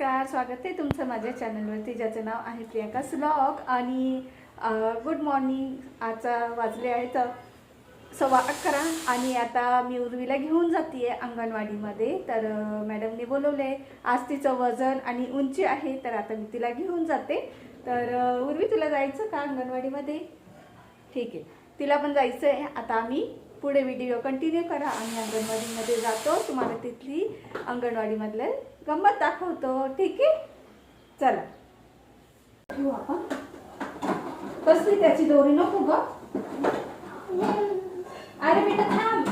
नमस्कार स्वागत आहे तुमचं माझ्या चॅनलवरती ज्याचं नाव आहे प्रियांका स्लॉग. आणि गुड मॉर्निंग आजचा वाजले आहेत सव्वा अकरा. आणि आता मी उर्वीला घेऊन जाते आहे अंगणवाडीमध्ये. तर मॅडमने बोलवले आज तिचं वजन आणि उंची आहे तर आता मी तिला घेऊन जाते. तर उर्वी तुला जायचं का अंगणवाडीमध्ये? ठीक आहे. तिला पण जायचं आहे आता आम्ही पुढे व्हिडिओ कंटिन्यू करा. आम्ही अंगणवाडीमध्ये जातो. तुम्हाला तिथली अंगणवाडीमधलं गंमत दाखवतो. ठीक आहे? चला. ठेवू आपण. कसली त्याची दोरी नको ग. अरे बेटा थांब.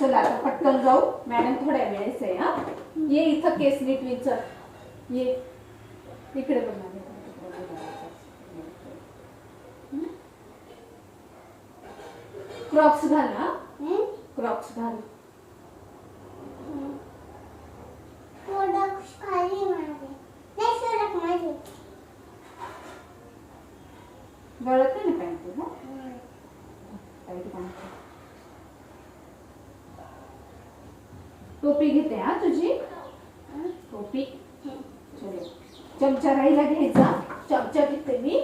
चला आता पटकन जाऊ. मॅडम थोड्या वेळेस आहे हा. ये इथं केस नीट विचार ये. इकडे बघा क्रॉक्स घाल ना क्रॉक्स घाल प्रोडक्ट्स खाली माझे नाही सोडत माझे गळत नाही पॅन्ट तुझं टाईट पॅन्ट टोपी घेते हा तुझी? टोपी? चलो. चमचा राहिला घ्यायचा चमचा घेते मी?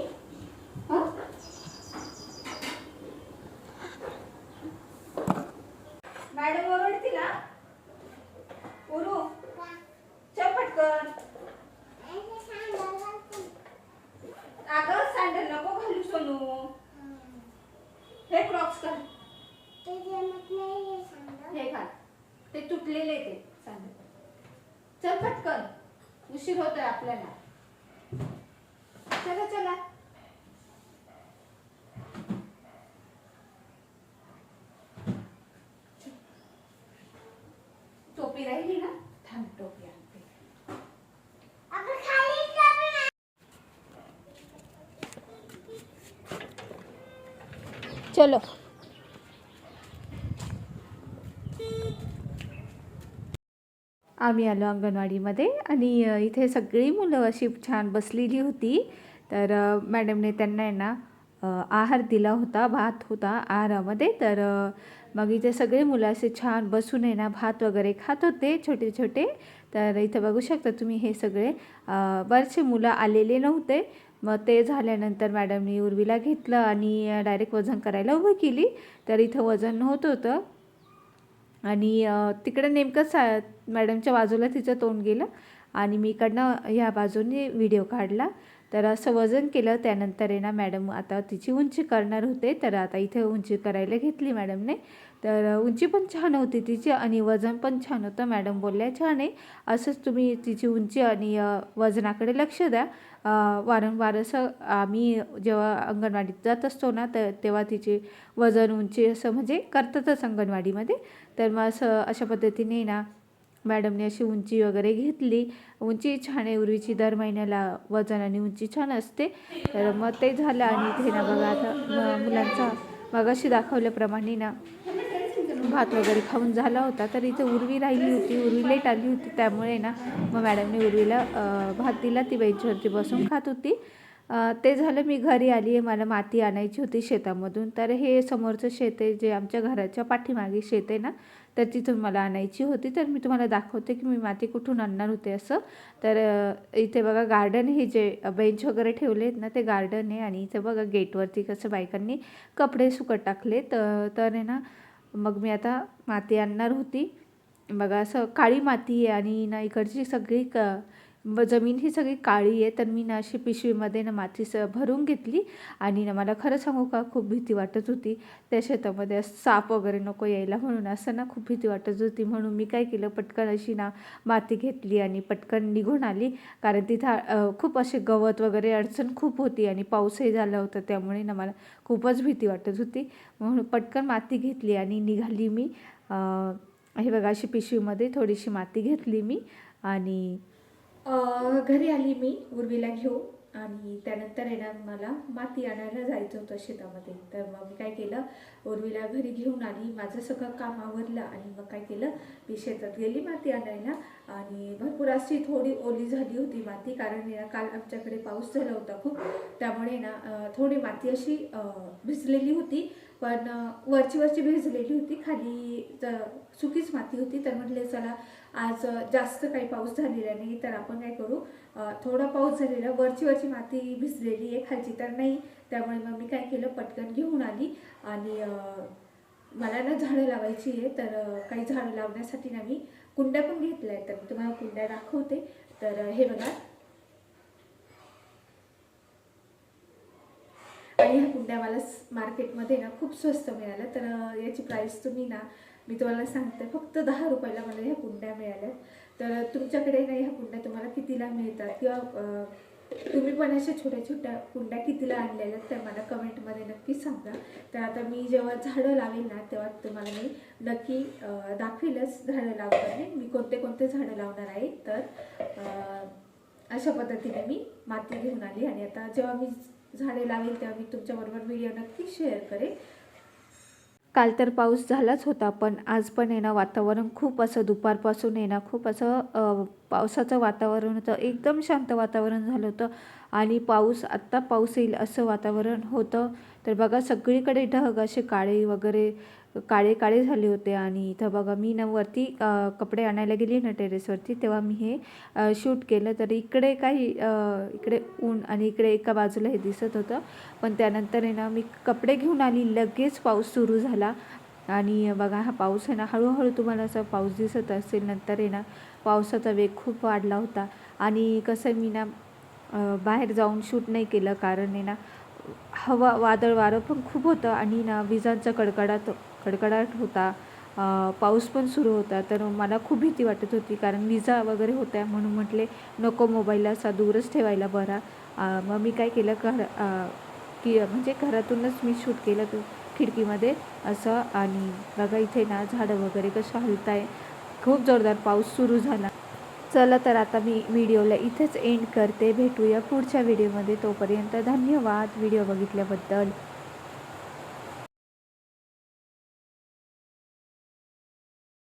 मॅडम ओरडतील हा? उरू चल पटकन. अगं सँडल नको घालू सोनू. हे क्रॉक्स घाल हे घाल. ते तुटलेले ते सँडल चल पटकन. उशीर होतोय आपल्याला. चला चला. ना थांब टोपी आणते. चलो. आम्ही आलो अंगणवाडीमध्ये आणि इथे सगळी मुलं अशी छान बसलेली होती. तर मॅडमने त्यांना आहे ना आहार दिला होता भात होता आहारामध्ये. तर मग इथे सगळे मुलं असे छान बसून आहे ना भात वगैरे खात होते छोटे छोटे. तर इथे बघू शकता तुम्ही हे सगळे. बरेचसे मुलं आलेले नव्हते. मग ते झाल्यानंतर मॅडमनी उर्वीला घेतलं आणि डायरेक्ट वजन करायला उभं केली. तर इथं वजन होत होतं. आणि तिकडं नेमकं सा मॅडमच्या बाजूला तिचं तोंड गेलं. आणि मी इकडनं ह्या बाजूने व्हिडिओ काढला. तर असं वजन केलं त्यानंतर आहे ना मॅडम आता तिची उंची करणार होते तर आता इथे उंची करायला घेतली मॅडमने. तर उंची पण छान होती तिची आणि वजन पण छान होतं. मॅडम बोलल्या छान आहे. असंच तुम्ही तिची उंची आणि वजनाकडे लक्ष द्या. वारंवार असं आम्ही जेव्हा अंगणवाडीत जात असतो ना तर तेव्हा तिचे वजन उंची असं म्हणजे करतातच अंगणवाडीमध्ये. तर मग असं अशा पद्धतीने ना मॅडमने अशी उंची वगैरे घेतली. उंची छान आहे उर्वीची दर महिन्याला वजन आणि उंची छान असते. तर मग ते झालं आणि इथे ना बघा आता म- मुलांचा मगाशी दाखवल्याप्रमाणे ना भात वगैरे खाऊन झाला होता. तर इथे उर्वी राहिली होती उर्वी लेट आली होती. त्यामुळे ना मग मॅडमने उर्वीला भात दिला. ती बेंचवरती बसून खात होती. ते झालं मी घरी आली आहे. मला माती आणायची होती शेतामधून. तर हे समोरचं शेत आहे जे आमच्या घराच्या पाठीमागे शेत आहे ना तर तिथून मला आणायची होती. तर मी तुम्हाला दाखवते की मी माती कुठून आणणार होते असं. तर इथे बघा गार्डन हे जे बेंच वगैरे ठेवले आहेत ना ते गार्डन आहे आणि इथे बघा गेटवरती कसं बायकांनी कपडे सुकत टाकले तर आहे ना मग मी आता माती आणणार होती. बघा असं काळी माती आहे आणि ना इकडची सगळी क ब- जमीन ही सगळी काळी आहे तर मी ना अशी पिशवीमध्ये ना माती स भरून घेतली आणि ना मला खरं सांगू का खूप भीती वाटत होती. त्या शेतामध्ये असं साप वगैरे नको यायला म्हणून असं ना खूप भीती वाटत होती. म्हणून मी काय केलं पटकन अशी ना माती घेतली आणि पटकन निघून आली. कारण तिथं खूप असे गवत वगैरे अडचण खूप होती आणि पाऊसही झाला होता त्यामुळे ना मला खूपच भीती वाटत होती. म्हणून पटकन माती घेतली आणि निघाली मी. हे बघा अशी पिशवीमध्ये थोडीशी माती घेतली मी आणि घरी आली मी उर्वीला घेऊ आणि त्यानंतर आहे ना मला माती आणायला जायचं होतं शेतामध्ये. तर मग मी काय केलं उर्वीला घरी घेऊन आली. माझं सगळं काम आवरलं आणि मग काय केलं मी शेतात गेली माती आणायला. आणि भरपूर अशी थोडी ओली झाली होती माती कारण ना काल आमच्याकडे पाऊस झाला होता खूप. त्यामुळे ना थोडी माती अशी भिजलेली होती. पण वरची वरची भिजलेली होती खाली सुकीच माती होती. तर म्हटले चला आज जास्त काही पाऊस झालेला नाही तर आपण काय करू? थोडा पाऊस झालेला वरची वरची माती भिजलेली आहे खालची तर नाही. त्यामुळे मग मी काय केलं पटकन घेऊन आली. आणि मला ना झाडं लावायची आहे तर काही झाडं लावण्यासाठी ना मी कुंड्या पण घेतल्या आहेत. तर मी तुम्हाला कुंड्या दाखवते. तर हे बघा आणि ह्या कुंड्या मला मार्केटमध्ये ना खूप स्वस्त मिळाल्या. तर याची प्राईस तुम्ही ना मी तुम्हाला सांगते फक्त दहा रुपयाला मला ह्या कुंड्या मिळाल्या. तर तुमच्याकडे ना ह्या कुंड्या तुम्हाला कितीला मिळतात? किंवा तुम्ही पण अशा छोट्या छोट्या कुंड्या कितीला आणलेल्या आहेत, मला कमेंटमध्ये नक्की सांगा. तर आता मी जेव्हा झाडं लावेल ना तेव्हा तुम्हाला मी नक्की दाखवेलच झाडं लावताना. मी कोणते कोणते झाडं लावणार आहे तर अशा पद्धतीने मी माती घेऊन आली. आणि आता जेव्हा मी झाडे लावेल तेव्हा मी तुमच्याबरोबर व्हिडिओ नक्की शेअर करेन. काल तर पाऊस झालाच होता पण आज पण आहे ना वातावरण खूप असं दुपारपासून आहे ना खूप असं पावसाचं वातावरण होतं एकदम शांत वातावरण झालं होतं. आणि पाऊस आत्ता पाऊस येईल असं वातावरण होतं. तर बघा सगळीकडे ढग असे काळे वगैरे काळे काळे झाले होते आणि इथं बघा मी ना वरती कपडे आणायला गेली ना टेरेसवरती तेव्हा मी हे शूट केलं. तर इकडे काही इकडे ऊन आणि इकडे एका बाजूला हे दिसत होतं. पण त्यानंतर आहे ना मी कपडे घेऊन आली. लगेच पाऊस सुरू झाला. आणि बघा हा पाऊस आहे ना हळूहळू तुम्हाला असा पाऊस दिसत असेल नंतर आहे ना पावसाचा वेग खूप वाढला होता. आणि कसं मी ना बाहेर जाऊन शूट नाही केलं. कारण आहे ना हवा वादळ वारं पण खूप होतं. आणि ना विजांचा कडकडाट कडकडाट होता. पाऊस पण सुरू होता. तर मला खूप भीती वाटत होती. कारण विजा वगैरे होत्या म्हणून म्हटले नको मोबाईल असा दूरच ठेवायला बरा. मग मी काय केलं घर की म्हणजे घरातूनच मी शूट केलं तो खिडकीमध्ये असं. आणि बघा इथे ना झाडं वगैरे कसं हलत आहे खूप जोरदार पाऊस सुरू झाला. चला तर आता मी व्हिडिओला इथेच एंड करते. भेटूया पुढच्या व्हिडिओमध्ये. तोपर्यंत धन्यवाद. व्हिडिओ बघितल्याबद्दल.